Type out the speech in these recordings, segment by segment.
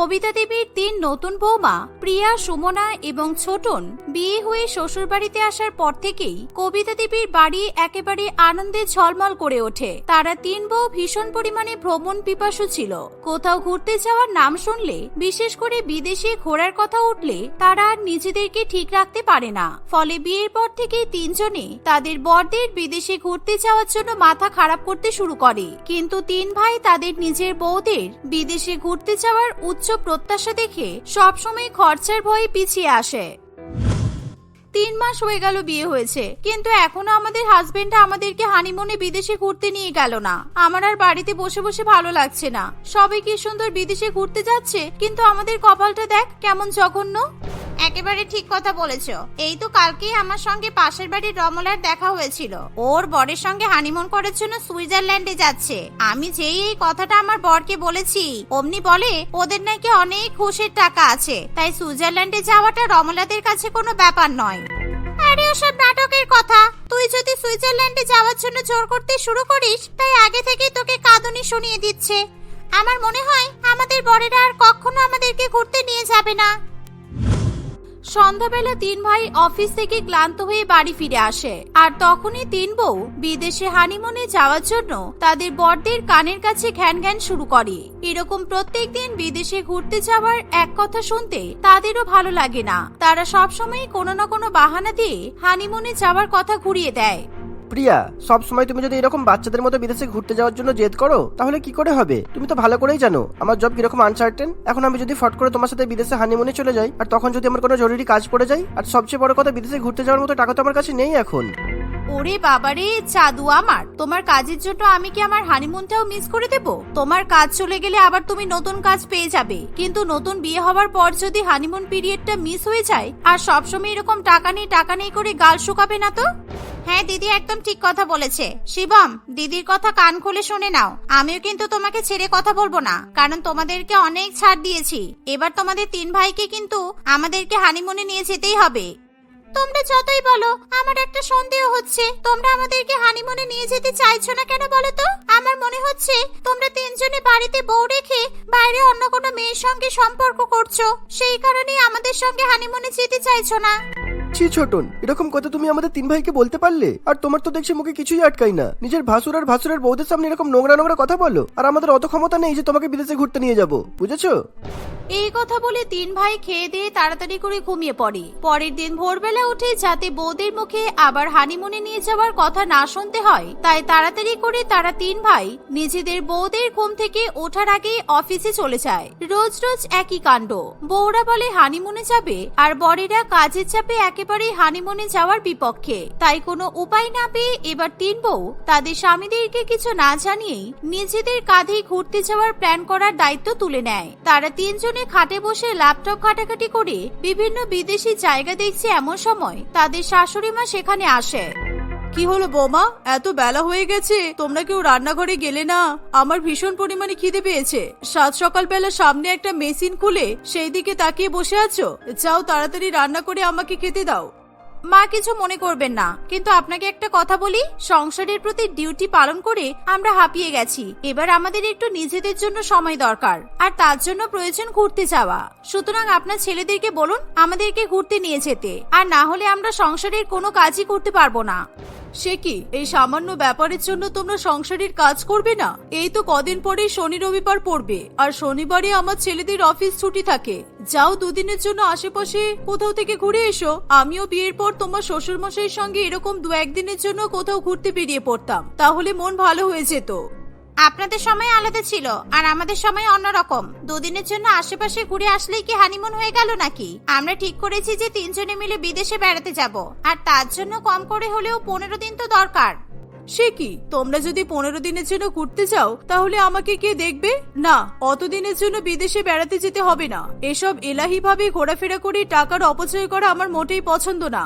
কবিতা দেবীর তিন নতুন বৌমা, প্রিয়া, সুমনা এবং ছোটন বিয়ে হয়ে শ্বশুরবাড়িতে আসার পর থেকেই কবিতা দেবীর বাড়ি একেবারে আনন্দে ঝলমল করে ওঠে। তারা তিন বউ ভীষণ পরিমাণে ভ্রমণ পিপাসু ছিল। কোথাও ঘুরতে যাওয়ার নাম শুনলে, বিশেষ করে বিদেশে ঘোরার কথা উঠলে, তারা আর নিজেদেরকে ঠিক রাখতে পারে না। ফলে বিয়ের পর থেকেই তিনজনে তাদের বরদের বিদেশে ঘুরতে যাওয়ার জন্য মাথা খারাপ করতে শুরু করে। কিন্তু তিন ভাই তাদের নিজের বউদের বিদেশে ঘুরতে যাওয়ার উচ্চ প্রত্যাশা দেখে সবসময় খরচার ভয়ে পিছিয়ে আসে। তিন মাস হয়ে গেল বিয়ে হয়েছে, কিন্তু এখনও আমাদের হাজবেন্ড আমাদেরকে হানিমুনে বিদেশে ঘুরতে নিয়ে গেল না। আমার আর বাড়িতে বসে বসে ভালো লাগছে না। সবাই কি সুন্দর বিদেশে ঘুরতে যাচ্ছে? কিন্তু আমাদের কপালটা দেখ, কেমন জঘন্য। একেবারে ঠিক কথা বলেছ। এই তো কালকেই আমার সঙ্গে পাশের বাড়ির রমলার দেখা হয়েছিল। ওর বরের সঙ্গে হানিমুন করার জন্য সুইজারল্যান্ডে যাচ্ছে। আমি যেই এই কথাটা আমার বরকে বলেছি, অমনি বলে, ওদের নাকি অনেক ঘুষের টাকা আছে। তাই সুইজারল্যান্ডে যাওয়াটা রমলাদের কাছে কোনো ব্যাপার নয়। আরে, ওসব নাটকের কথা! তুই যদি সুইজারল্যান্ডে যাওয়ার জন্য জোর করতে শুরু করিস, তাই আগে থেকেই তোকে কাঁদুনি শুনিয়ে দিচ্ছে। আমার মনে হয়, আমাদের বরেরা আর কখনো আমাদেরকে ঘুরতে নিয়ে যাবে না। সন্ধ্যাবেলা তিন ভাই অফিস থেকে ক্লান্ত হয়ে বাড়ি ফিরে আসে। আর তখনই তিন বউ বিদেশে হানিমুনে যাওয়ার জন্য তাদের বরদের কানের কাছে ঘ্যান ঘ্যান শুরু করে। এরকম প্রত্যেক দিন বিদেশে ঘুরতে যাওয়ার এক কথা শুনতে তাদেরও ভালো লাগে না। তারা সবসময় কোনো না কোনো বাহানা দিয়ে হানিমুনে যাওয়ার কথা ঘুরিয়ে দেয়। প্রিয়া, সব সময় তুমি যদি এরকম বাচ্চাদের মতো বিদেশে ঘুরতে যাওয়ার জন্য জেদ করো, তাহলে কি করে হবে? তুমি তো ভালো করেই জানো, আমার জব কীরকম আনসার্টেন এখন আমি যদি ফট করে তোমার সাথে বিদেশে হানিমুনে চলে যাই, আর তখন যদি আমার কোনো জরুরি কাজ পড়ে যায়, আর সবচেয়ে বড় কথা বিদেশে ঘুরতে যাওয়ার মতো টাকা তো আমার কাছে নেই এখন। ওরে বাবারে, চাদু আমার। তোমার কাজের জন্য আমি কি আমার হানিমুনটাও মিস করে দেব? তোমার কাজ চলে গেলে আবার তুমি নতুন কাজ পেয়ে যাবে। কিন্তু নতুন বিয়ে হওয়ার পর যদি হানিমুন পিরিয়ডটা মিস হয়ে যায়, আর সবসময় এরকম টাকা নেই টাকা নেই করে গাল শুকাবে না তো? হ্যাঁ দিদি একদম ঠিক কথা বলেছে। শিবম, দিদির কথা কান খুলে শুনে নাও। আমিও কিন্তু তোমাকে ছেড়ে কথা বলব না, কারণ তোমাদেরকে অনেক ছাড় দিয়েছি। এবার তোমাদের তিন ভাইকে কিন্তু আমাদেরকে হানিমুনে নিয়ে যেতেই হবে। তোমরা যতই বলো, আমার একটা সন্দেহ হচ্ছে। তোমরা আমাদেরকে হানিমুনে নিয়ে যেতে চাইছো না কেন বলো তো? আমার মনে হচ্ছে তোমরা তিনজনে বাড়িতে বউ রেখে বাইরে অন্য কোনো মেয়ের সঙ্গে সম্পর্ক করছ। সেই কারণেই আমাদের সঙ্গে হানিমুনে যেতে চাইছো না। ছি, ছোটন, এরকম কথা তুমি আমাদের তিন ভাইকে বলতে পারলে? আর তোমার তো দেখছি মুখে কিছুই আটকাই না। নিজের ভাসুর আর ভাসুরের বৌদের সামনে এরকম নোংরা নোংরা কথা বলো। আর আমাদের অত ক্ষমতা নেই যে তোমাকে বিদেশে ঘুরতে নিয়ে যাব। বুঝেছ? এই কথা বলে তিন ভাই খেয়ে দিয়ে তাড়াতাড়ি করে ঘুমিয়ে পড়ে। পরের দিন ভোরবেলা উঠে যাতে বৌদের মুখে আবার হানিমুনে নিয়ে যাওয়ার কথা না শুনতে হয়, তাই তাড়াতাড়ি করে তারা তিন ভাই নিজেদের বৌদের ঘুম থেকে ওঠার আগে অফিসে চলে যায়। রোজ রোজ একই কাণ্ড। বউরা বলে হানিমুনে যাবে, আর বরেরা কাজের চাপে একেবারেই হানিমুনে যাওয়ার বিপক্ষে। তাই কোনো উপায় না পেয়ে এবার তিন বউ তাদের স্বামীদেরকে কিছু না জানিয়েই নিজেদের কাঁধেই ঘুরতে যাওয়ার প্ল্যান করার দায়িত্ব তুলে নেয়। তারা তিনজনে খাটে বসে ল্যাপটপ ঘাটাঘাটি করে বিভিন্ন বিদেশি জায়গা দেখছে এমন সময় তাদের শাশুড়ি মা সেখানে আসে। কি হলো বোমা? এত বেলা হয়ে গেছে, তোমরা কেউ রান্নাঘরে গেলে না। আমার ভীষণ পরিমাণে খিদে পেয়েছে। সাত সকাল বেলা সামনে একটা মেশিন খুলে, সেই দিকে তাকিয়ে বসে আছো? যাও তাড়াতাড়ি রান্না করে আমাকে খেতে দাও। মা কিছু মনে করবেন না, কিন্তু আপনাকে একটা কথা বলি, সংসারের প্রতি ডিউটি পালন করে আমরা হাঁপিয়ে গেছি। এবার আমাদের একটু নিজেদের জন্য সময় দরকার, আর তার জন্য প্রয়োজন ঘুরতে যাওয়া। সুতরাং আপনার ছেলেদেরকে বলুন, আমাদেরকে ঘুরতে নিয়ে যেতে, আর না হলে আমরা সংসারের কোনো কাজই করতে পারব না। সে কি, এই সামান্য ব্যাপারের জন্য তোমরা সংসারের কাজ করবে না? এই তো কদিন পরেই শনি রবিবার পড়বে, আর শনিবারে আমার ছেলেদের অফিস ছুটি থাকে। যাও দুদিনের জন্য আশেপাশে কোথাও থেকে ঘুরে এসো। আমিও বিয়ের পর তোমার শ্বশুর মশাইয়ের সঙ্গে এরকম দু একদিনের জন্য কোথাও ঘুরতে বেরিয়ে পড়তাম। তাহলে মন ভালো হয়ে যেত। আপনাদের সময় আলাদা ছিল, আর আমাদের সময় অন্যরকম। দুদিনের জন্য আশেপাশে ঘুরে আসলেই কি হানিমুন হয়ে গেল নাকি? আমরা ঠিক করেছি যে তিনজনে মিলে বিদেশে বেড়াতে যাব, আর তার জন্য কম করে হলেও পনেরো দিন তো দরকার। সে কি? তোমরা যদি পনেরো দিনের জন্য ঘুরতে যাও তাহলে আমাকে কে দেখবে? না, অত দিনের জন্য বিদেশে বেড়াতে যেতে হবে না। এসব এলাহি ভাবে ঘোরাফেরা করে টাকার অপচয় করা আমার মোটেই পছন্দ না।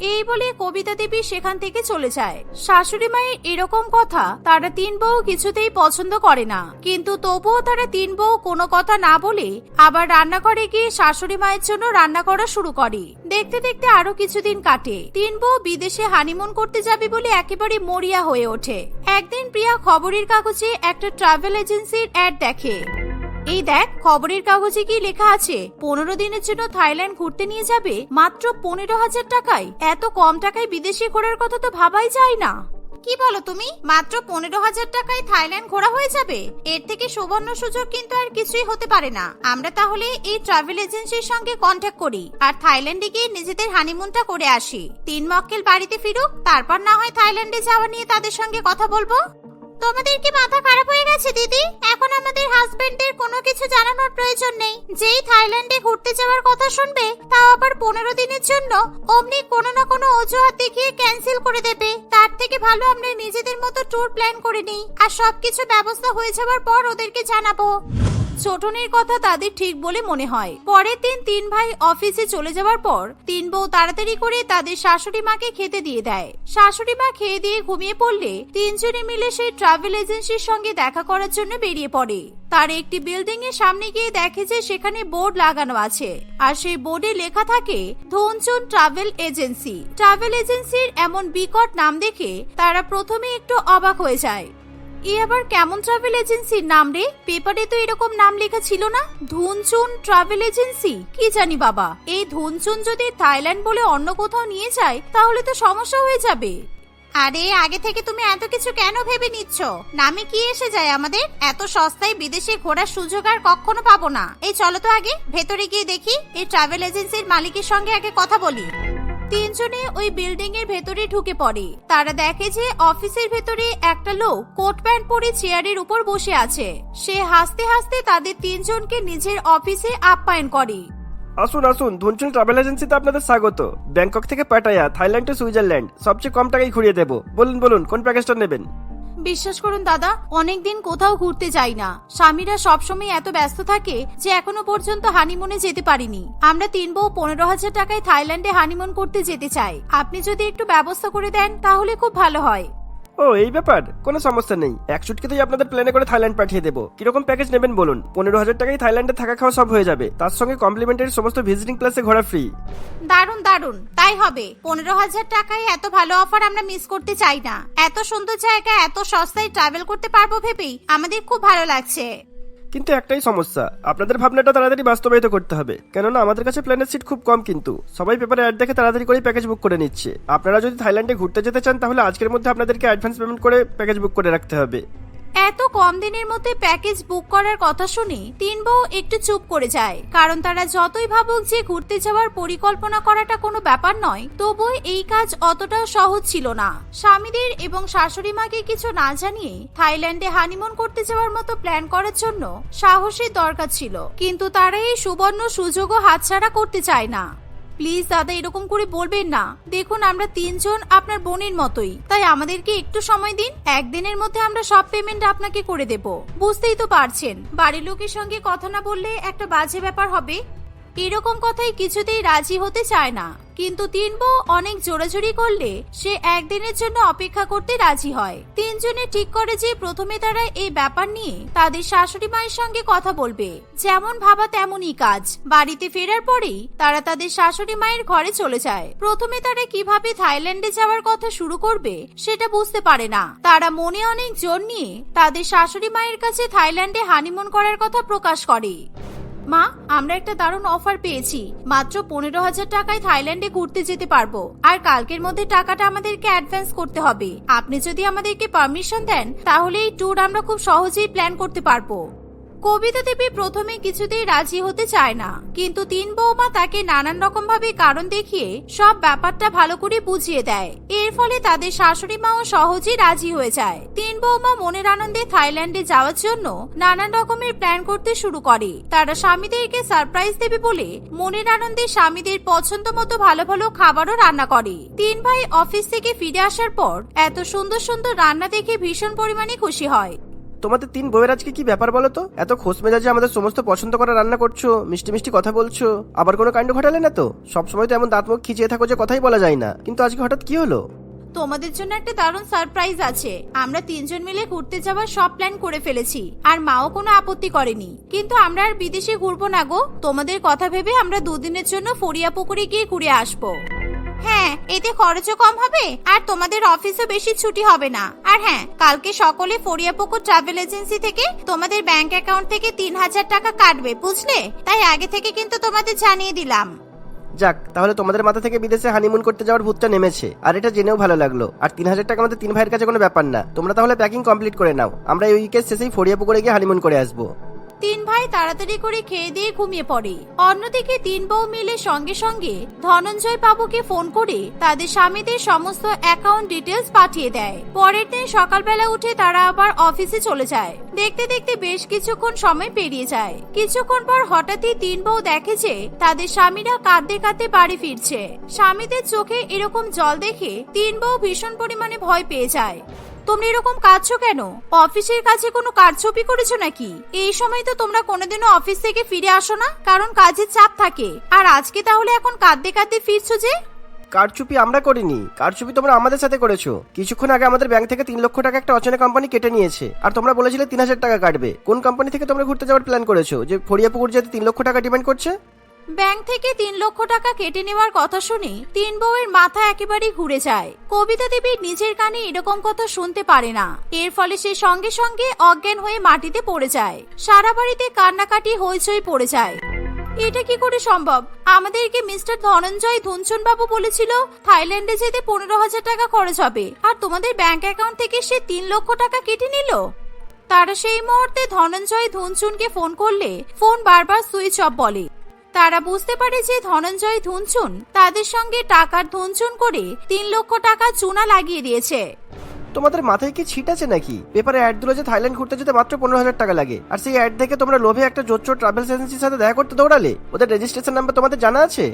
এই বলে কবিতা দেবী সেখান থেকে চলে যায়। শাশুড়ি মায়ের এরকম কথা তারা তিন বউ কিছুতেই পছন্দ করে না। কিন্তু তবুও তারা তিন বউ কোনো কথা না বলে আবার রান্নাঘরে গিয়ে শাশুড়ি মায়ের জন্য রান্না করা শুরু করে। দেখতে দেখতে আরও কিছুদিন কাটে। তিন বউ বিদেশে হানিমুন করতে যাবে বলে একেবারে মরিয়া হয়ে ওঠে। একদিন প্রিয়া খবরের কাগজে একটা ট্রাভেল এজেন্সির অ্যাড দেখে। এই দেখ, খবরের কাগজে কি লেখা আছে? পনেরো দিনের জন্য থাইল্যান্ড ঘুরতে নিয়ে যাবে মাত্র পনেরো হাজার টাকায়। এত কম টাকায় বিদেশে ঘোরার কথা তো ভাবাই যায় না। কি বলো তুমি? মাত্র পনেরো হাজার টাকায় থাইল্যান্ড ঘোরা হয়ে যাবে? এর থেকে সুবর্ণ সুযোগ কিন্তু আর কিছুই হতে পারে না। আমরা তাহলে এই ট্রাভেল এজেন্সির সঙ্গে কন্ট্যাক্ট করি আর থাইল্যান্ডে গিয়ে নিজেদের হানিমুনটা করে আসি। তিন মক্কেল বাড়িতে ফিরুক, তারপর না হয় থাইল্যান্ডে যাওয়া নিয়ে তাদের সঙ্গে কথা বলব। তোমাদের কি মাথা খারাপ হয়ে গেছে, দিদি? এখন আমাদের হাজবেন্ডের কোনো কিছু জানানোর প্রয়োজন নেই। যেই থাইল্যান্ডে ঘুরতে যাওয়ার কথা শুনবে, তাও আবার পনেরো দিনের জন্য অমনি কোনো না কোনো অজুহাত দেখিয়ে ক্যান্সেল করে দেবে। তার থেকে ভালো আমরা নিজেদের মতো ট্যুর প্ল্যান করে নিই। আর সবকিছু ব্যবস্থা হয়ে যাওয়ার পর ওদেরকে জানাব। ছোটনের কথা তাদের ঠিক বলে মনে হয়। পরের দিন তিন ভাই অফিসে চলে যাওয়ার পর তিন বউ তাড়াতাড়ি করে তাদের শাশুড়ি মাকে খেতে দিয়ে দেয়। শাশুড়ি মা খেয়ে দিয়ে ঘুমিয়ে পড়লে তিনজনে মিলে সেই ট্রাভেল এজেন্সির সঙ্গে দেখা করার জন্য বেরিয়ে পড়ে। তার একটি বিল্ডিং এর সামনে গিয়ে দেখে যে সেখানে বোর্ড লাগানো আছে। আর সেই বোর্ডে লেখা থাকে, ধনচুন ট্রাভেল এজেন্সি। ট্রাভেল এজেন্সির এমন বিকট নাম দেখে তারা প্রথমে একটু অবাক হয়ে যায়। এ আবার কেমন ট্রাভেল এজেন্সির নাম রে? পেপারে তো এরকম নাম লেখা ছিল না। ধুনচুন ট্রাভেল এজেন্সি কি জানি বাবা। এই ধুনচুন যদি থাইল্যান্ড বলে অন্য কোথাও নিয়ে যায়, তাহলে তো সমস্যা হয়ে যাবে। আরে, আগে থেকে তুমি এত কিছু কেন ভেবে নিচ্ছ? নামে কি এসে যায় আমাদের? এত সস্তায় বিদেশে ঘোরার সুযোগ আর কখনো পাবো না। এই চলো তো আগে, ভেতরে গিয়ে দেখি। এই ট্রাভেল এজেন্সির মালিকের সঙ্গে আগে কথা বলি। তিনজনে ওই বিল্ডিং এর ভেতরে ঢুকে পড়ে। তারা দেখে যে অফিসের ভেতরে একটা লোক কোট প্যান্ট পরে চেয়ারের উপর বসে আছে। সে হাসতে হাসতে তাদের তিনজনকে নিজের অফিসে আপ্যায়ন করে। আসুন আসুন, ধুনচুন ট্রাভেল এজেন্সিতে আপনাদের স্বাগত। ব্যাংকক থেকে পাটায়া, থাইল্যান্ড টু সুইজারল্যান্ড, সবচেয়ে কম টাকায় ঘুরিয়ে দেবো। বলুন বলুন, কোন প্যাকেজটা নেবেন? বিশ্বাস করুন দাদা, অনেকদিন কোথাও ঘুরতে যাই না। স্বামীরা সবসময় এত ব্যস্ত থাকে যে এখনও পর্যন্ত হানিমুনে যেতে পারিনি। আমরা তিন বউ পনেরো হাজার টাকায় থাইল্যান্ডে হানিমুন করতে যেতে চাই। আপনি যদি একটু ব্যবস্থা করে দেন, তাহলে খুব ভালো হয়। ও, এই ব্যাপার, কোনো সমস্যা নেই। এক চুটকিতেই আপনাদের প্লেনে করে থাইল্যান্ড পাঠিয়ে দেবো। কীরকম প্যাকেজ নেবেন বলুন? পনেরো হাজার টাকায় থাইল্যান্ডে থাকা খাওয়া সব হয়ে যাবে। তার সঙ্গে কমপ্লিমেন্টারি সমস্ত ভিজিটিং প্লেসে ঘোরা ফ্রি দারুণ দারুণ তাই হবে। পনেরো হাজার টাকায় এত ভালো অফার আমরা মিস করতে চাই না। এত সুন্দর জায়গা, এত সস্তায় ট্রাভেল করতে পারব ভেবেই আমাদের খুব ভালো লাগছে। কিন্তু একটাই সমস্যা, আপনাদের ভাবনাটা তাড়াতাড়ি বাস্তবায়িত করতে হবে। কেননা আমাদের কাছে প্ল্যানের সিট খুব কম কিন্তু, সবাই পেপারে অ্যাড দেখে তাড়াতাড়ি করে প্যাকেজ বুক করে নিচ্ছে। আপনারা যদি থাইল্যান্ডে ঘুরতে যেতে চান, তাহলে আজকের মধ্যে আপনাদেরকে অ্যাডভান্স পেমেন্ট করে প্যাকেজ বুক করে রাখতে হবে। এত কম দিনের মধ্যে প্যাকেজ বুক করার কথা শুনে তিন বউ একটু চুপ করে যায়। কারণ তারা যতই ভাবুক যে ঘুরতে যাওয়ার পরিকল্পনা করাটা কোনো ব্যাপার নয়, তবুও এই কাজ অতটাও সহজ ছিল না। স্বামীদের এবং শাশুড়ি মাকে কিছু না জানিয়ে থাইল্যান্ডে হানিমুন করতে যাওয়ার মতো প্ল্যান করার জন্য সাহসের দরকার ছিল। কিন্তু তারা এই সুবর্ণ সুযোগও হাতছাড়া করতে চায় না। প্লিজ দাদা এরকম করে বলবেন না। দেখুন, আমরা তিনজন আপনার বোনের মতোই। তাই আমাদেরকে একটু সময় দিন, একদিনের মধ্যে আমরা সব পেমেন্ট আপনাকে করে দেব। বুঝতেই তো পারছেন। বাড়ির লোকের সঙ্গে কথা না বললে একটা বাজে ব্যাপার হবে। এরকম কথাই কিছুতেই রাজি হতে চায় না। কিন্তু তিন বউ অনেক জোরাজুরি করলে সে একদিনের জন্য অপেক্ষা করতে রাজি হয়। তিনজনে ঠিক করে যে প্রথমে তারা এই ব্যাপার নিয়ে তাদের শাশুড়ি মায়ের সঙ্গে কথা বলবে। যেমন ভাবা তেমনই কাজ। বাড়িতে ফেরার পরেই তারা তাদের শাশুড়ি মায়ের ঘরে চলে যায়। প্রথমে তারা কীভাবে থাইল্যান্ডে যাওয়ার কথা শুরু করবে সেটা বুঝতে পারে না। তারা মনে অনেক জোর নিয়ে তাদের শাশুড়ি মায়ের কাছে থাইল্যান্ডে হানিমুন করার কথা প্রকাশ করে। মা, আমরা একটা দারুণ অফার পেয়েছি। মাত্র পনেরো হাজার টাকায় থাইল্যান্ডে ঘুরতে যেতে পারব। আর কালকের মধ্যে টাকাটা আমাদেরকে অ্যাডভান্স করতে হবে। আপনি যদি আমাদেরকে পারমিশন দেন, তাহলে এই ট্যুর আমরা খুব সহজেই প্ল্যান করতে পারব। কবিতা দেবী প্রথমে কিছুতেই রাজি হতে চায় না, কিন্তু তিন বৌমা তাকে নানান রকম ভাবে কারণ দেখিয়ে সব ব্যাপারটা ভালো করে বুঝিয়ে দেয়। এর ফলে তাদের শাশুড়ি মাও সহজেই রাজি হয়ে যায়। তিন বৌমা মনের আনন্দে থাইল্যান্ডে যাওয়ার জন্য নানান রকমের প্ল্যান করতে শুরু করে। তারা স্বামীদেরকে সারপ্রাইজ দেবে বলে মনের আনন্দে স্বামীদের পছন্দ মতো ভালো ভালো খাবারও রান্না করে। তিন ভাই অফিস থেকে ফিরে আসার পর এত সুন্দর সুন্দর রান্না দেখে ভীষণ পরিমাণে খুশি হয়। তোমাদের তিন বউয়ের আজকে কি ব্যাপার বলো তো? এত খোশ মেজাজে আমাদের সমস্ত পছন্দ করা রান্না করছ, মিষ্টি মিষ্টি কথা বলছো। আবার কোনো কাণ্ড ঘটালে না তো? সবসময় তো এমন দাঁত মুখ খিচিয়ে থাকো যে কথাই বলা যায় না। কিন্তু আজকে হঠাৎ কি হলো? তোমাদের জন্য একটা দারুণ সারপ্রাইজ আছে। আমরা তিনজন মিলে ঘুরতে যাওয়ার সব প্ল্যান করে ফেলেছি। আর মাও কোনো আপত্তি করেনি। কিন্তু আমরা আর বিদেশে ঘুরবো না গো। তোমাদের কথা ভেবে আমরা দুদিনের জন্য ফরিয়া পুকুরে গিয়ে ঘুরে আসব। হ্যাঁ এতে খরচও কম হবে আর তোমাদের অফিসও বেশি ছুটি হবে না। আর হ্যাঁ কালকে সকলে ফরিয়াপুকুর ট্রাভেল এজেন্সি থেকে তোমাদের ব্যাংক অ্যাকাউন্ট থেকে তিন হাজার টাকা কাটবে, বুঝলে? তাই আগে থেকে কিন্তু তোমাদের জানিয়ে দিলাম। যাক, তাহলে তোমাদের মাথা থেকে বিদেশে হানিমুন করতে যাওয়ার ভূতটা নেমেছে। আর এটা জেনেও ভালো লাগল। আর তিন হাজার টাকা আমাদের তিন ভাইয়ের কাছে কোনো ব্যাপার না। তোমরা তাহলে প্যাকিং কমপ্লিট করে নাও। আমরা এই উইকের শেষেই ফরিয়া পুকুরে গিয়ে হানিমুন করে আসব। তিন ভাই তাড়াতাড়ি করে খেয়ে দিয়ে ঘুমিয়ে পড়ে। অন্যদিকে তিন বউ মিলে সঙ্গে সঙ্গে ধনঞ্জয় বাবুকে ফোন করে তাদের স্বামীদের সমস্ত অ্যাকাউন্ট ডিটেলস পাঠিয়ে দেয়। পরের দিন সকালবেলা উঠে তারা আবার অফিসে চলে যায়। দেখতে দেখতে বেশ কিছুক্ষণ সময় পেরিয়ে যায়। কিছুক্ষণ পর হঠাৎই তিন বউ দেখে যে তাদের স্বামীরা কাঁদতে কাঁদতে বাড়ি ফিরছে। স্বামীদের চোখে এরকম জল দেখে তিন বউ ভীষণ পরিমাণে ভয় পেয়ে যায়। তোমরা এরকম কাঁদছো কেন? অফিসের কাছে কোনো কারচুপি করেছ নাকি? এই সময় তো তোমরা কোনোদিনও অফিস থেকে ফিরে আসো না, কারণ কাজের চাপ থাকে। আর আজকে তাহলে এখন কাঁদতে কাঁদতে ফিরছো যে? কারচুপি আমরা করিনি। কারচুপি তোমরা আমাদের সাথে করেছ। কিছুক্ষণ আগে আমাদের ব্যাংক থেকে তিন লক্ষ টাকা একটা অচেনা কোম্পানি কেটে নিয়েছে। আর তোমরা বলেছিলে তিন হাজার টাকা কাটবে। কোন কোম্পানি থেকে তোমরা ঘুরতে যাওয়ার প্ল্যান করেছ? যে ফরিয়াপুকুর যেতে তিন লক্ষ টাকা ডিমান্ড করছে? ব্যাংক থেকে তিন লক্ষ টাকা কেটে নেওয়ার কথা শুনে তিন বউয়ের মাথা একেবারেই ঘুরে যায়। কবিতা দেবীর নিজের কানে এরকম কথা শুনতে পারে না। এর ফলে সে সঙ্গে সঙ্গে অজ্ঞান হয়ে মাটিতে পড়ে যায়। সারা বাড়িতে কান্নাকাটি, হইচই পড়ে যায়। এটা কি করে সম্ভব? আমাদেরকে মিস্টার ধনঞ্জয় ধুনচুন বাবু বলেছিল, থাইল্যান্ডে যেতে পনেরো হাজার টাকা খরচ হবে। আর তোমাদের ব্যাংক অ্যাকাউন্ট থেকে সে তিন লক্ষ টাকা কেটে নিল? তারা সেই মুহূর্তে ধনঞ্জয় ধুনচুনকে ফোন করলে, ফোন বারবার সুইচ অফ বলে। তারা বুঝতে পারে যে ধনঞ্জয় ধুনচুন তাদের সঙ্গে টাকার ধুনচুন করে তিন লক্ষ টাকা চুনা লাগিয়ে দিয়েছে। তোমাদের মাথায় কি ছিট আছে নাকি? পেপারে অ্যাড দিল যে থাইল্যান্ড ঘুরতে যেতে মাত্র পনেরো হাজার টাকা লাগে। আর সেই অ্যাড দেখে তোমরা লোভে একটা জোচ্চোর ট্রাভেল এজেন্সির সাথে দেখা করতে দৌড়ালে। ওদের রেজিস্ট্রেশন নাম্বার তোমাদের জানা আছে?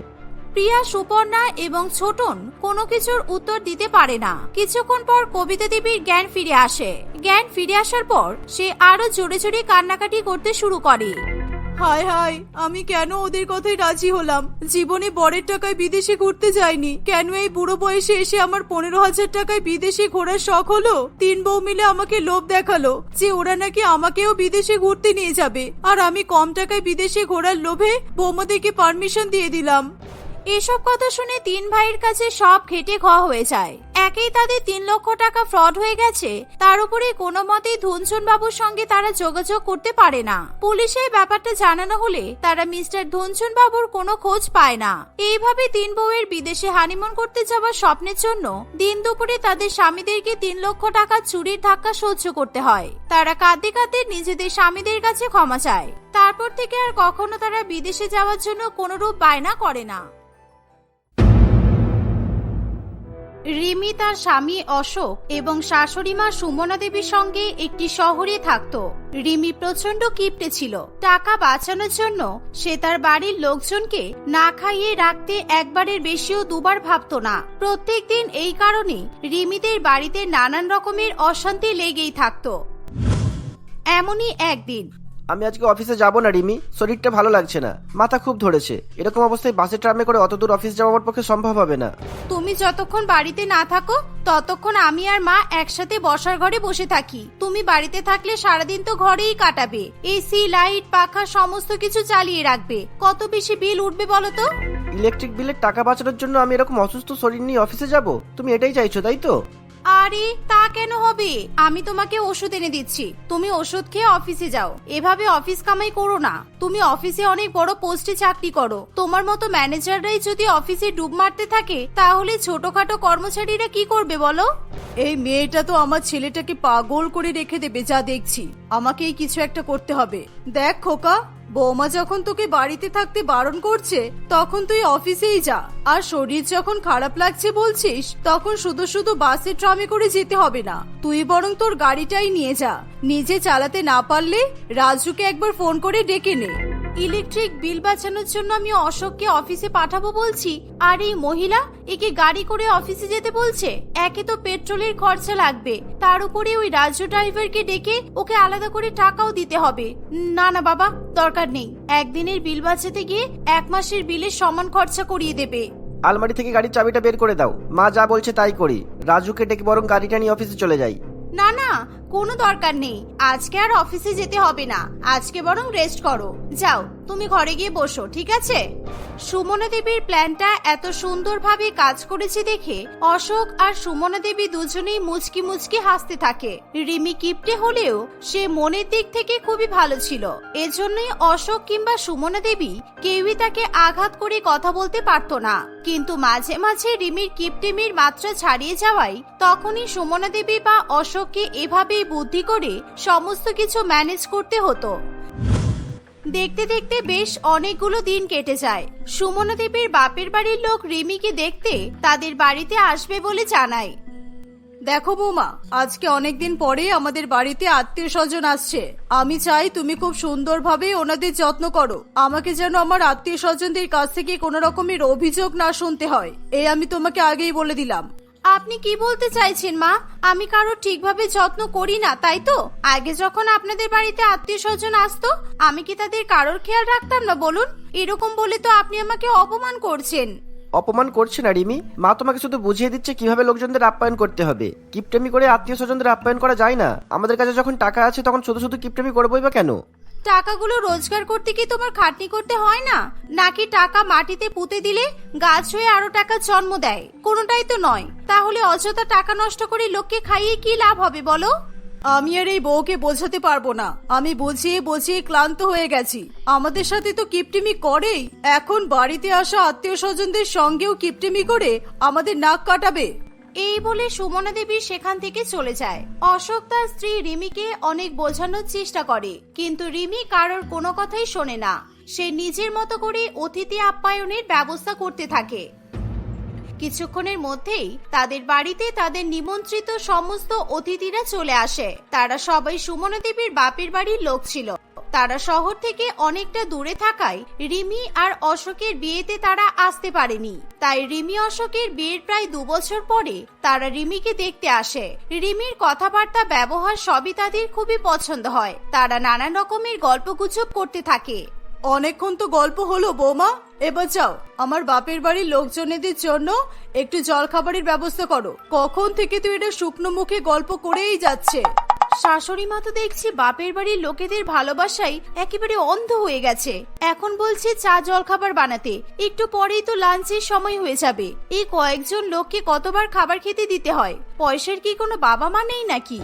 প্রিয়া সুপর্ণা এবং ছোটন কোনো কিছুর উত্তর দিতে পারে না। কিছুক্ষণ পর কবিতা দেবীর জ্ঞান ফিরে আসে। জ্ঞান ফিরে আসার পর সে আরও জোরে জোরে কান্নাকাটি করতে শুরু করে। হায় হায়, আমি কেন ওদের কথায় রাজি হলাম? জীবনে বরের টাকায় বিদেশে ঘুরতে যাইনি। কেন এই বুড়ো বয়সে এসে আমার পনেরো হাজার টাকায় বিদেশে ঘোরার শখ হলো? তিন বউ মিলে আমাকে লোভ দেখাল যে ওরা নাকি আমাকেও বিদেশে ঘুরতে নিয়ে যাবে। আর আমি কম টাকায় বিদেশে ঘোরার লোভে বৌমাদেরকে পারমিশন দিয়ে দিলাম। এসব কথা শুনে তিন ভাইয়ের কাছে সব খেটে ঘ হয়ে যায়। একেই তাদের তিন লক্ষ টাকা ফ্রড হয়ে গেছে। তার উপরে কোনো মতেই ধুনচুন বাবুর সঙ্গে তারা যোগাযোগ করতে পারে না। পুলিশে ব্যাপারটা জানানো হলে তারা মিস্টার ধুনচুন বাবুর কোনো খোঁজ পায় না। এইভাবে তিন বউয়ের বিদেশে হানিমুন করতে যাওয়ার স্বপ্নের জন্য দিন দুপুরে তাদের স্বামীদেরকে তিন লক্ষ টাকা চুরির ধাক্কা সহ্য করতে হয়। তারা কাঁদতে কাঁদতে নিজেদের স্বামীদের কাছে ক্ষমা চায়। তারপর থেকে আর কখনো তারা বিদেশে যাওয়ার জন্য কোনোরূপ বায়না করে না। রিমি তার স্বামী অশোক এবং শাশুড়ি মা সুমনা দেবীর সঙ্গে একটি শহরে থাকত। রিমি প্রচণ্ড কিপটে ছিল। টাকা বাঁচানোর জন্য সে তার বাড়ির লোকজনকে না খাইয়ে রাখতে একবারের বেশিও দুবার ভাবতো না। প্রত্যেক দিন এই কারণে রিমিদের বাড়িতে নানান রকমের অশান্তি লেগেই থাকত। এমনই একদিন আমি আজকে অফিসে যাব না রিমি। শরীরটা ভালো লাগছে না। মাথা খুব ধরেছে। এরকম অবস্থায় বাসে ট্রামে করে অত দূর অফিস যাওয়া আমার পক্ষে সম্ভব হবে না। তুমি যতক্ষণ বাড়িতে না থাকো ততক্ষণ আমি আর মা একসাথে বসার ঘরে বসে থাকি। তুমি বাড়িতে থাকলে সারাদিন তো ঘরেই কাটাবে। এসি লাইট পাখা সমস্ত কিছু চালিয়ে রাখবে। কত বেশি বিল উঠবে বলো তো? ইলেকট্রিক বিলের টাকা বাঁচানোর জন্য আমি এরকম অসুস্থ শরীর নিয়ে অফিসে যাব? তুমি এটাই চাইছো তাই তো? আরে, তা কেন হবে? আমি তোমাকে ওষুধ এনে দিচ্ছি। তুমি ওষুধ খেয়ে অফিসে যাও। এভাবে অফিস কামাই করো না। তুমি অফিসে অনেক বড় পোস্টে চাকরি করো। তোমার মতো ম্যানেজাররাই যদি অফিসে ডুব মারতে থাকে, তাহলে ছোটখাটো কর্মচারীরা কি করবে বলো? এই মেয়েটা তো আমার ছেলেটাকে পাগল করে রেখে দেবে, যা দেখছি। আমাকেই কিছু একটা করতে হবে। দেখ খোকা বৌমা যখন তোকে বাড়িতে থাকতে বারণ করছে, তখন তুই অফিসেই যা। আর শরীর যখন খারাপ লাগছে বলছিস, তখন শুধু শুধু বাসে ট্রামে করে যেতে হবে না। তুই বরং তোর গাড়িটাই নিয়ে যা। নিজে চালাতে না পারলে রাজুকে একবার ফোন করে ডেকে নে। ইলেকট্রিক বিল বাঁচানোর জন্য আমি অশোককে অফিসে পাঠাবো বলছি। আর এই মহিলা একে গাড়ি করে অফিসে যেতে বলছে। একে তো পেট্রোলের খরচা লাগবে। তার উপরে ওই রাজ্য ড্রাইভারকে ডেকে ওকে আলাদা করে টাকাও দিতে হবে। না না বাবা দরকার নেই। একদিনের বিল বাঁচাতে গিয়ে এক মাসের বিলের সমান খরচা করিয়ে দেবে। আলমারি থেকে গাড়ির চাবিটা বের করে দাও। মা যা বলছে তাই করি। রাজুকে ডেকে বরং গাড়িটা নিয়ে অফিসে চলে যাই। না না কোনো দরকার নেই। আজকে আর অফিসে যেতে হবে না। আজকে বরং রেস্ট করো। যাও, তুমি ঘরে গিয়ে বসো, ঠিক আছে? সুমনা দেবীর প্ল্যানটা এত সুন্দরভাবে কাজ করেছে দেখে অশোক আর সুমনা দেবী দুজনেই মুচকি মুচকি হাসতে থাকে। রিমি কিপটে হলেও সে মনের দিক থেকে খুবই ভালো ছিল। এজন্যই অশোক কিংবা সুমনা দেবী কেউই তাকে আঘাত করে কথা বলতে পারত না। কিন্তু মাঝে মাঝে রিমির কিপটেমির মাত্রা ছাড়িয়ে যাওয়ায় তখনই সুমনা দেবী বা অশোককে এভাবেই বুদ্ধি করে সমস্ত কিছু ম্যানেজ করতে হতো। দেখতে দেখতে বেশ অনেকগুলো দিন কেটে যায়। সুমনা দেবীর বাপের বাড়ির লোক রিমিকে দেখতে তাদের বাড়িতে আসবে বলে জানায়। দেখো বৌমা, আজকে অনেকদিন পরে আমাদের বাড়িতে আত্মীয় স্বজন আসছে। আমি চাই তুমি খুব সুন্দরভাবে ওনাদের যত্ন করো। আমাকে যেন আমার আত্মীয় স্বজনদের কাছ থেকে কোনো রকমের অভিযোগ না শুনতে হয়। এই আমি তোমাকে আগেই বলে দিলাম। আপনি কি বলতে চাইছেন, মা? আমি কারও ঠিকভাবে যত্ন করি না, তাই তো? আগে যখন আপনাদের বাড়িতে আত্মীয় স্বজন আসতো, আমি কি তাদের কারোর খেয়াল রাখতাম না, বলুন? এরকম বলে তো আপনি আমাকে অপমান করছেন। অপমান করছে না, রিমি। মা তোমাকে শুধু বুঝিয়ে দিচ্ছে কীভাবে লোকজনদের আপ্যায়ন করতে হবে। কিপটেমি করে আত্মীয় স্বজনদের আপ্যায়ন করা যায় না। আমাদের কাছে যখন টাকা আছে, তখন শুধু শুধু কিপটেমি করবোই বা কেন? টাকাগুলো রোজগার করতে কি তোমার খাটনি করতে হয় না? নাকি টাকা মাটিতে পুঁতে দিলে গাছ হয়ে আরও টাকা জন্ম দেয়? কোনোটাই তো নয়। তাহলে অযথা টাকা নষ্ট করে লোককে খাইয়ে কি লাভ হবে বলো? আমি আর এই বউকে বোঝাতে পারব না। আমি বুঝিয়ে বুঝিয়ে ক্লান্ত হয়ে গেছি। আমাদের সাথে তো কিপটিমি করেই। এখন বাড়িতে আসা আত্মীয় স্বজনদের সঙ্গেও কিপটিমি করে আমাদের নাক কাটাবে। এই বলে সুমনা দেবী সেখান থেকে চলে যায়। অশোক তার স্ত্রী রিমিকে অনেক বোঝানোর চেষ্টা করে, কিন্তু রিমি কারোর কোনো কথাই শোনে না। সে নিজের মতো করে অতিথি আপ্যায়নের ব্যবস্থা করতে থাকে। কিছুক্ষণের মধ্যেই তাদের বাড়িতে তাদের নিমন্ত্রিত সমস্ত অতিথিরা চলে আসে। তারা সবাই সুমনা দেবীর বাপের বাড়ির লোক ছিল। তারা শহর থেকে অনেকটা দূরে থাকায় রিমি আর অশোকের বিয়েতে তারা আসতে পারেনি। তাই রিমি অশোকের বিয়ের প্রায় দু বছর পরে তারা রিমিকে দেখতে আসে। রিমির কথাবার্তা, ব্যবহার সবই তাদের খুবই পছন্দ হয়। তারা নানান রকমের গল্পগুজব করতে থাকে। অনেকক্ষণ তো গল্প হলো, বৌমা। এবার যাও, আমার বাপের বাড়ির লোকজনেদের জন্য একটু জল খাবারের ব্যবস্থা করো। কখন থেকে তুই এটা শুকনো মুখে গল্প করেই যাচ্ছে। শাশুড়ি মা তো দেখছি বাপের বাড়ির লোকেদের ভালোবাসায় একেবারে অন্ধ হয়ে গেছে। এখন বলছে চা জলখাবার বানাতে। একটু পরেই তো লাঞ্চের সময় হয়ে যাবে। এই কয়েকজন লোককে কতবার খাবার খেতে দিতে হয়? পয়সার কি কোনো বাবা মা নেই নাকি?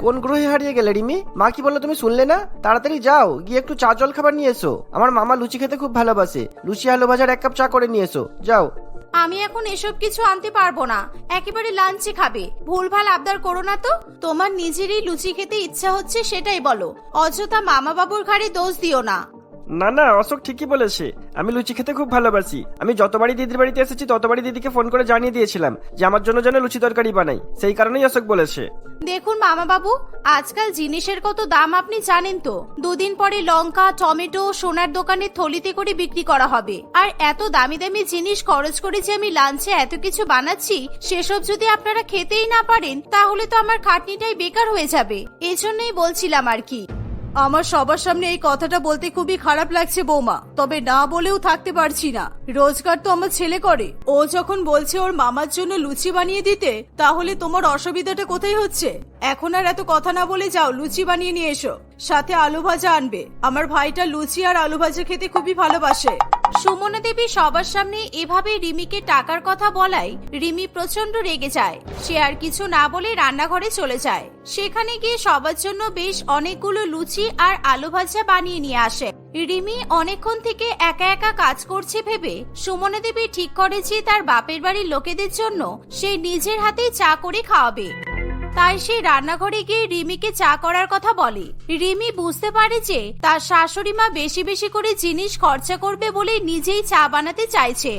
কোন গ্রহে হারিয়ে গেলে রিমি? মা কি বলল তুমি শুনলে না? তাড়াতাড়ি যাও, গিয়ে একটু চা জল খাবার নিয়ে এসো। আমার মামা লুচি খেতে খুব ভালোবাসে। লুচি আলু ভাজার এক কাপ চা করে নিয়ে এসো। যাও। আমি এখন এসব কিছু আনতে পারব না। একেবারে লাঞ্চে খাবে। ভুলভাল আবদার করো না তো। তোমার নিজেরই লুচি খেতে ইচ্ছা হচ্ছে সেটাই বলো। অযথা মামা বাবুর ঘাড়ে দোষ দিও না। না না, অশোক ঠিকই বলেছে। আমি লুচি খেতে খুব ভালোবাসি। আমি যতবারই দিদির বাড়িতে এসেছি, ততবারই দিদিকে ফোন করে জানিয়ে দিয়েছিলাম যে আমার জন্য যেন লুচি তরকারি বানাই। সেই কারণেই অশোক বলেছে। দেখুন মামা বাবু আজকাল জিনিসের কত দাম আপনি জানেন তো? দুদিন পরে লঙ্কা, টমেটো, সোনার দোকানে থলিতে করে বিক্রি করা হবে। আর এত দামি দামি জিনিস খরচ করে যে আমি লাঞ্চে এত কিছু বানাচ্ছি, সেসব যদি আপনারা খেতেই না পারেন, তাহলে তো আমার খাটনিটাই বেকার হয়ে যাবে। এজন্যই বলছিলাম আর কি। আমার সবার সামনে এই কথাটা বলতে খুবই খারাপ লাগছে বৌমা। তবে না বলেও থাকতে পারছি না। রোজগার তো আমার ছেলে করে। ও যখন বলছে ওর মামার জন্য লুচি বানিয়ে দিতে, তাহলে তোমার অসুবিধাটা কোথায় হচ্ছে? এখন আর এত কথা না বলে যাও, লুচি বানিয়ে নিয়ে এসো। সাথে আলু ভাজা আনবে। আমার ভাইটা লুচি আর আলু ভাজা খেতে খুবই ভালোবাসে। সুমনা দেবী সবার সামনে এভাবে রিমিকে টাকার কথা বলায় রিমি প্রচণ্ড রেগে যায়। সে আর কিছু না বলে রান্নাঘরে চলে যায়। সেখানে গিয়ে সবার জন্য বেশ অনেকগুলো লুচি আর আলু ভাজা বানিয়ে নিয়ে আসে। রিমি অনেকক্ষণ থেকে একা একা কাজ করছে ভেবে সুমনা দেবী ঠিক করে যে তার বাপের বাড়ির লোকেদের জন্য সে নিজের হাতেই চা করে খাওয়াবে। তাই সে রান্নাঘরে গিয়ে রিমিকে চা করার কথা বলে। রিমি বুঝতে পারে যে তার শাশুড়ি মা বেশি বেশি করে জিনিস খরচা করবে বলে নিজেই চা বানাতে চাইছে।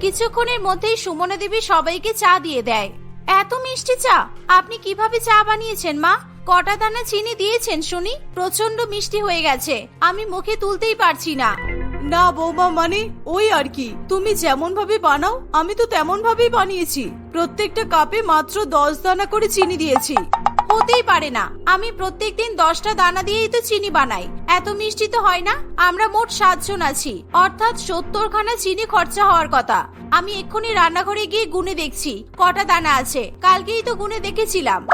কিছুক্ষণের মধ্যেই সুমনা দেবী সবাইকে চা দিয়ে দেয়। এত মিষ্টি চা, আপনি কীভাবে চা বানিয়েছেন মা? কটা দানা চিনি দিয়েছেন শুনি প্রচণ্ড মিষ্টি হয়ে গেছে, আমি মুখে তুলতেই পারছি না। না বৌমা মানে ওই আর কি। তুমি যেমন ভাবে বানাও, আমি তো তেমন ভাবেই বানিয়েছি। প্রত্যেকটা কাপে মাত্র দশ দানা করে চিনি দিয়েছি। হতেই পারে না। আমি প্রত্যেকদিন দশটা দানা দিয়েই তো চিনি বানাই। এত মিষ্টি তো হয় না? আমরা মোট সাতজন আছি। অর্থাৎ সত্তর খানা চিনি খরচা হওয়ার কথা। আমি এক্ষুনি রান্নাঘরে গিয়ে গুনে দেখছি। কটা দানা আছে? কালকেই তো গুনে দেখেছিলাম।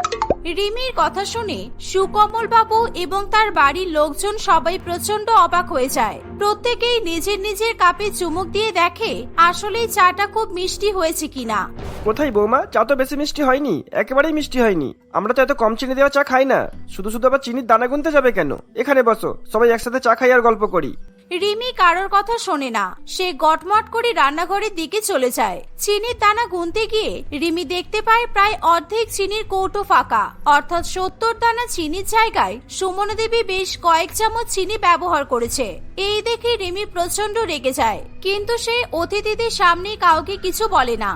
রিমির কথা শুনে সুকমল বাবু এবং তার বাড়ির লোকজন সবাই প্রচণ্ড অবাক হয়ে যায়। প্রত্যেকেই নিজের নিজের কাপে চুমুক দিয়ে দেখে, আসলেই চাটা খুব মিষ্টি হয়েছে কিনা। কোথায় বৌমা? চা তো বেশি মিষ্টি হয়নি, একেবারেই মিষ্টি হয়নি। আমরা তো এত কম চিনি দেওয়া চা খাই না। শুধু শুধু আবার চিনির দানা গুনতে যাবে কেন? এখানে বসো, সবাই একসাথে চা খাই আর গল্প করি। রিমি কারোর কথা শোনে না। সে গটমট করে রান্নাঘরের দিকে চলে যায়। চিনির দানা গুনতে গিয়ে রিমি দেখতে পায় প্রায় অর্ধেক চিনির কৌটো ফাঁকা। অর্থাৎ সত্তর দানা চিনির জায়গায় সুমনা দেবী বেশ কয়েক চামচ চিনি ব্যবহার করেছে। এই দেখে রিমি প্রচণ্ড রেগে যায়। কিন্তু সে অতিথিদের সামনে কাউকে কিছু বলে না।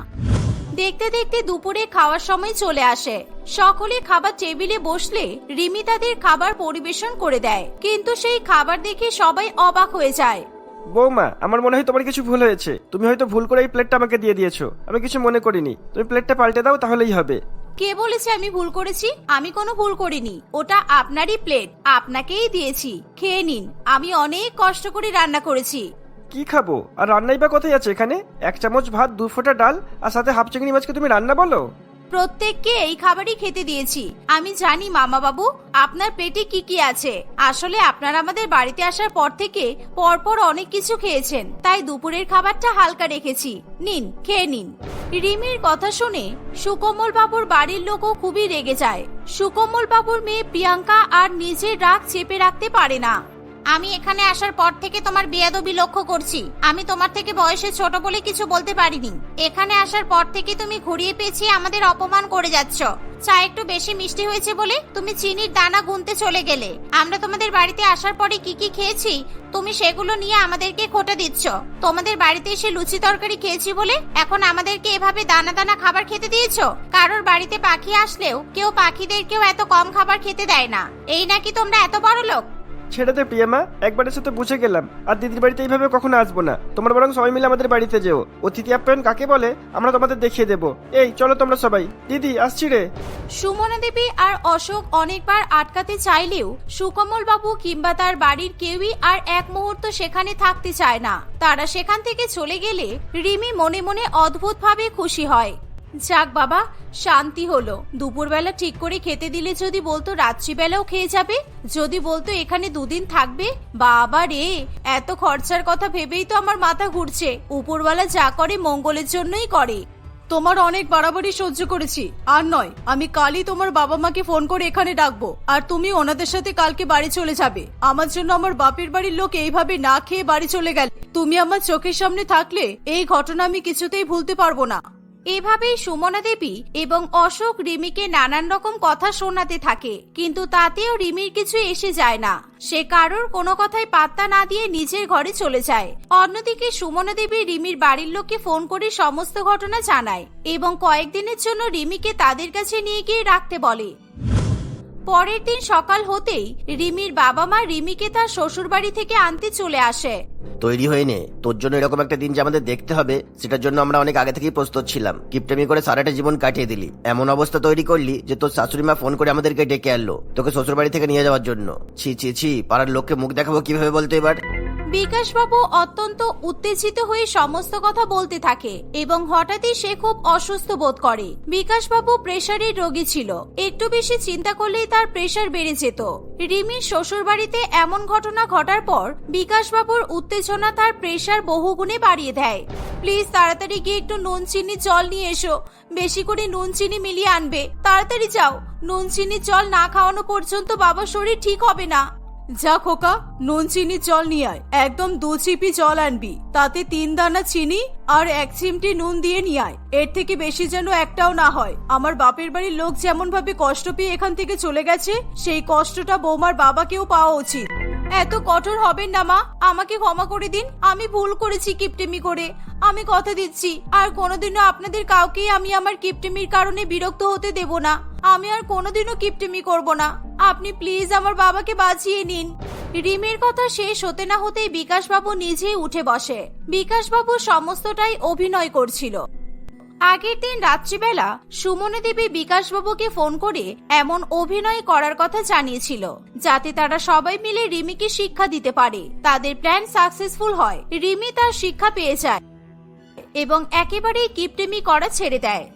দেখতে দেখতে দুপুরে খাওয়ার সময় চলে আসে। সকলে খাবার টেবিলে বসলে রিমি তাদের খাবার পরিবেশন করে দেয়। কিন্তু সেই খাবার দেখে সবাই অবাক হয়ে যায়। বৌমা আমার মনে হয় তোমার কিছু ভুল হয়েছে। তুমি হয়তো ভুল করে এই প্লেটটা আমাকে দিয়ে দিয়েছ। আমি কিছু মনে করিনি। তুমি প্লেটটা পাল্টে দাও তাহলেই হবে। কে বলেছে আমি ভুল করেছি? আমি কোনো ভুল করিনি। ওটা আপনারই প্লেট। আপনাকেই দিয়েছি। খেয়ে নিন। আমি অনেক কষ্ট করে রান্না করেছি। কি খাব? আর রান্নাই বা কোথায় আছে এখানে? এক চামচ ভাত, দু ফোঁটা ডাল, আর সাথে হাফ চিংড়ি মাছকে তুমি রান্না বলো। প্রত্যেককে এই খাবারই খেতে দিয়েছি। আমি জানি মামা বাবু আপনার পেটে কি কি আছে। আসলে আপনারা আমাদের বাড়িতে আসার পর থেকে পরপর অনেক কিছু খেয়েছেন। তাই দুপুরের খাবারটা হালকা রেখেছি। নিন, খেয়ে নিন। রিমির কথা শুনে সুকমল বাবুর বাড়ির লোকও খুবই রেগে যায়। সুকমল বাবুর মেয়ে প্রিয়াঙ্কা আর নিজের রাগ চেপে রাখতে পারে না। আমি এখানে আসার পর থেকে তোমার বেয়াদবি লক্ষ্য করছি। আমি তোমার থেকে বয়সে ছোট বলে কিছু বলতে পারিনি। এখানে আসার পর থেকে তুমি ঘুরিয়ে পেঁচিয়ে আমাদের অপমান করে যাচ্ছ। চা একটু বেশি মিষ্টি হয়েছে বলে তুমি চিনির দানা গুনতে চলে গেলে। আমরা তোমাদের বাড়িতে আসার পরে কি কি খেয়েছি, তুমি সেগুলো নিয়ে আমাদেরকে খোটা দিচ্ছ। তোমাদের বাড়িতে এসে লুচি তরকারি খেয়েছি বলে এখন আমাদেরকে এভাবে দানা দানা খাবার খেতে দিয়েছ? কারোর বাড়িতে পাখি আসলেও কেউ পাখিদেরকেও এত কম খাবার খেতে দেয় না। এই নাকি তোমরা এত বড় লোক ছেড়ে দে প্রিয়ামা একবারের সাথে বুঝে গেলাম। আর দিদির বাড়িতে এইভাবে কখনো আসব না। তোমরা বরং সবাই মিলে আমাদের বাড়িতে যেও। অতিথি আপ্যায়ন কাকে বলে, আমরা তোমাদের দেখিয়ে দেবো। এই, চলো তোমরা সবাই। দিদি, আসছি রে। সুমনা দেবী আর অশোক অনেকবার আটকাতে চাইলেও সুকমল বাবু কিংবা তার বাড়ির কেউই আর এক মুহূর্ত সেখানে থাকতে চায় না। তারা সেখান থেকে চলে গেলে রিমি মনে মনে অদ্ভুতভাবে খুশি হয়। যাক বাবা, শান্তি হলো। দুপুরবেলা ঠিক করে খেতে দিলে যদি বলতো রাত্রিবেলাও খেয়ে যাবে, যদি বলতো এখানে দুদিন থাকবে, বাবা রে, এত খরচার কথা ভেবেই তো আমার মাথা ঘুরছে। উপরওয়ালা যা করে মঙ্গলের জন্যই করে। তোমার অনেক বাড়াবাড়ি সহ্য করেছি। আর নয়, আমি কালই তোমার বাবা মাকে ফোন করে এখানে ডাকবো। আর তুমি ওনাদের সাথে কালকে বাড়ি চলে যাবে। আমার জন্য আমার বাপের বাড়ির লোক এইভাবে না খেয়ে বাড়ি চলে গেল। তুমি আমার চোখের সামনে থাকলে এই ঘটনা আমি কিছুতেই ভুলতে পারব না। এভাবেই সুমনা দেবী এবং অশোক রিমিকে নানান রকম কথা শোনাতে থাকে, কিন্তু তাতেও রিমির কিছু এসে যায় না। সে কারোর কোনো কথাই পাত্তা না দিয়ে নিজের ঘরে চলে যায়। অন্যদিকে সুমনা দেবী রিমির বাড়ির লোককে ফোন করে সমস্ত ঘটনা জানায় এবং কয়েকদিনের জন্য রিমিকে তাদের কাছে নিয়ে গিয়ে রাখতে বলে। পরের দিন সকাল হতেই রিমির বাবা মা রিমিকে তার শ্বশুর বাড়ি থেকে আনতে চলে আসে। তৈরি হয়ে নে। তোর জন্য এরকম একটা দিন যে আমাদের দেখতে হবে, সেটার জন্য আমরা অনেক আগে থেকেই প্রস্তুত ছিলাম। কিপটেমি করে সারাটা জীবন কাটিয়ে দিলি। এমন অবস্থা তৈরি করলি যে তোর শাশুড়ি মা ফোন করে আমাদেরকে ডেকে আনলো, তোকে শ্বশুর বাড়ি থেকে নিয়ে যাওয়ার জন্য। ছি ছি ছি, পাড়ার লোককে মুখ দেখাবো কীভাবে বলতো এবার? বিকাশবাবু অত্যন্ত উত্তেজিত হয়ে সমস্ত কথা বলতে থাকে এবং হঠাৎই সে খুব অসুস্থ বোধ করে। বিকাশবাবু প্রেশারের রোগী ছিল। একটু বেশি চিন্তা করলেই তার প্রেশার বেড়ে যেত। রিমির শ্বশুর বাড়িতে এমন ঘটনা ঘটার পর বিকাশবাবুর উত্তেজনা তার প্রেশার বহুগুণে বাড়িয়ে দেয়। প্লিজ তাড়াতাড়ি গিয়ে একটু নুন চিনি জল নিয়ে এসো। বেশি করে নুন চিনি মিলিয়ে আনবে। তাড়াতাড়ি যাও। নুন চিনি জল না খাওয়ানো পর্যন্ত বাবার শরীর ঠিক হবে না। যা খোকা, নুন, চিনি, জল নিয়ে আয়। একদম দু চিপি জল আনবি। তাতে তিন দানা চিনি আর এক চিমটি নুন দিয়ে নিয়ে আয়। এর থেকে বেশি যেন একটাও না হয়। আমার বাপের বাড়ির লোক যেমন ভাবে কষ্ট পেয়ে এখান থেকে চলে গেছে, সেই কষ্টটা বৌমার বাবাকেও পাওয়া উচিত। এত কঠোর হবেন না মা। আমাকে ক্ষমা করে দিন। আমি ভুল করেছি কিপটেমি করে। আমি কথা দিচ্ছি। আর কোনোদিনও আপনাদের কাউকেই আমি আমার কিপটেমির কারণে বিরক্ত হতে দেব না। আমি আর কোনোদিনও কিপটেমি করব না। আপনি প্লিজ আমার বাবাকে বাঁচিয়ে নিন। রিমের কথা শেষ হতে না হতেই বিকাশবাবু নিজেই উঠে বসে। বিকাশবাবু সমস্তটাই অভিনয় করছিল। আগের দিন রাত্রিবেলা সুমনা দেবী বিকাশবাবুকে ফোন করে এমন অভিনয় করার কথা জানিয়েছিল, যাতে তারা সবাই মিলে রিমিকে শিক্ষা দিতে পারে। তাদের প্ল্যান সাকসেসফুল হয়। রিমি তার শিক্ষা পেয়ে যায় এবং একেবারেই কিপটেমি করা ছেড়ে দেয়।